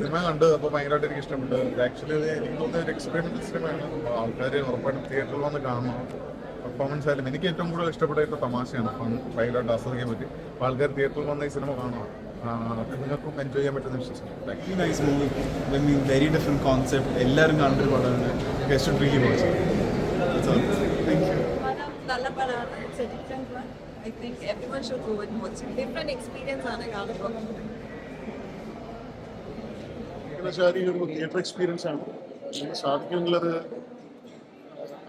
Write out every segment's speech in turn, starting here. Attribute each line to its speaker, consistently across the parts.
Speaker 1: Cinema കണ്ട് അപ്പോൾ ഭയങ്കരമായിട്ട് എനിക്ക് ഇഷ്ടപ്പെട്ടു. ആക്ച്വലി എനിക്ക് തോന്നുന്ന ഒരു എക്സ്പീരിയൻസ് സിനിമയാണ്. ആൾക്കാർ ഉറപ്പായിട്ടും തിയേറ്ററിൽ വന്ന് കാണണം. പെർഫോമൻസ് ആയാലും എനിക്ക് ഏറ്റവും കൂടുതൽ ഇഷ്ടപ്പെട്ട തമാശയാണ്. അപ്പം ഭയങ്കരമായിട്ട് ആസ്വദിക്കാൻ പറ്റി. അപ്പോൾ ആൾക്കാർ തിയേറ്ററിൽ വന്ന് ഈ സിനിമ കാണണം. ആ, അപ്പോൾ നിങ്ങൾക്കും എൻജോയ് ചെയ്യാൻ പറ്റുന്ന വിശ്വസിക്കുന്നു thank you
Speaker 2: nice movie I mean very different concept എല്ലാവരും കാണേണ്ട ഒരു പടമാണ്. Guest really watch thank you
Speaker 3: പടം നല്ല പടമാണ്. It's a different one I think every one should go and watch different experience ആണ് കാണുമ്പോൾ
Speaker 4: ശാരി ഒരു തിയേറ്റർ എക്സ്പീരിയൻസ് ആണ്. നമുക്ക് സാധിക്കുമെങ്കിൽ അത്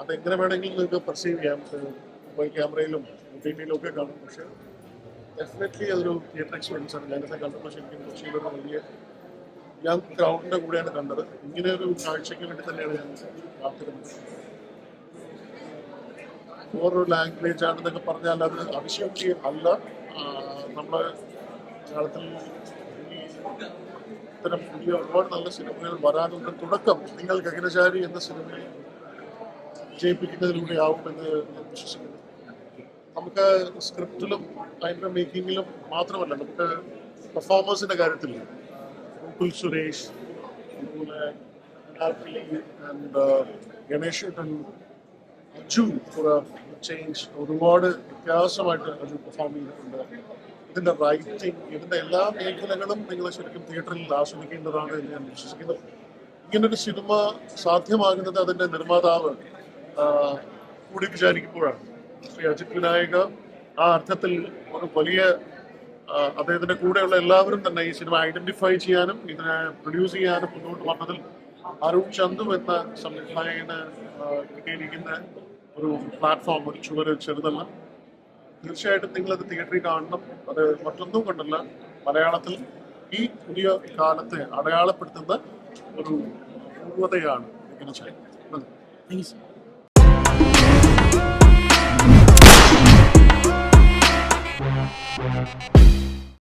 Speaker 4: അതെങ്ങനെ വേണമെങ്കിലും നിങ്ങൾക്ക് പെർസീവ് ചെയ്യാം. മൊബൈൽ ക്യാമറയിലും ടി ഒക്കെ കാണും. പക്ഷെ ഡെഫിനറ്റ്ലി അതൊരു തിയേറ്റർ എക്സ്പീരിയൻസ് ആണ്. ഞാനത് കണ്ടപ്പോൾ ശരിക്കും കൊച്ചിയിലൊരു വലിയ ഞാൻ ക്രൗഡിന്റെ കൂടെയാണ് കണ്ടത്. ഇങ്ങനെ ഒരു കാഴ്ചയ്ക്ക് വേണ്ടി തന്നെയാണ് ഞാൻ കാത്തിരുന്നത്. ഓരോ ലാംഗ്വേജ് ആണെന്നൊക്കെ പറഞ്ഞാൽ അത് അതിശയോക്തി അല്ല. നമ്മൾ മലയാളത്തിൽ ഈ ഇത്തരം പുതിയ ഒരുപാട് നല്ല സിനിമകൾ വരാനുള്ള തുടക്കം നിങ്ങൾ ഗഗനചാരി എന്ന സിനിമയെ വിജയിപ്പിക്കുന്നതിലൂടെ ആവുമെന്ന് ഞാൻ വിശ്വസിക്കുന്നു. നമുക്ക് സ്ക്രിപ്റ്റിലും അതിന്റെ മേക്കിങ്ങിലും മാത്രമല്ല നമുക്ക് പെർഫോമേഴ്സിന്റെ കാര്യത്തിൽ ഗോകുൽ സുരേഷ് അതുപോലെ and Ganesh Aju for change ഒരുപാട് വ്യത്യാസമായിട്ട് അജു പെർഫോം ചെയ്തിട്ടുണ്ട്. ഇതിന്റെ റൈറ്റിംഗ് ഇതിന്റെ എല്ലാ മേഖലകളും നിങ്ങൾ ശരിക്കും തിയേറ്ററിൽ ആസ്വദിക്കേണ്ടതാണ് എന്ന് ഞാൻ വിശ്വസിക്കുന്നു. ഇങ്ങനൊരു സിനിമ സാധ്യമാകുന്നത് അതിന്റെ നിർമ്മാതാവ് കൂടി വിചാരിക്കുമ്പോഴാണ്. ശ്രീ അജിത് വിനായക ആ അർത്ഥത്തിൽ ഒരു വലിയ അദ്ദേഹത്തിന്റെ കൂടെയുള്ള എല്ലാവരും തന്നെ ഈ സിനിമ ഐഡന്റിഫൈ ചെയ്യാനും ഇതിനെ പ്രൊഡ്യൂസ് ചെയ്യാനും മുന്നോട്ട് വന്നതിൽ അരുൺ ചന്തു എന്ന സംവിധായകന് കിട്ടിയിരിക്കുന്ന ഒരു പ്ലാറ്റ്ഫോം ഒരു ചുവര് ചെറുതല്ല. തീർച്ചയായിട്ടും അത് തിയേറ്ററിൽ കാണണം. അത് മറ്റൊന്നും കൊണ്ടല്ല മലയാളത്തിൽ ഈ പുതിയ കാലത്തെ അടയാളപ്പെടുത്തുന്ന ഒരു പൂർവതയാണ് ഇങ്ങനെ ചെയ്യുന്നത്.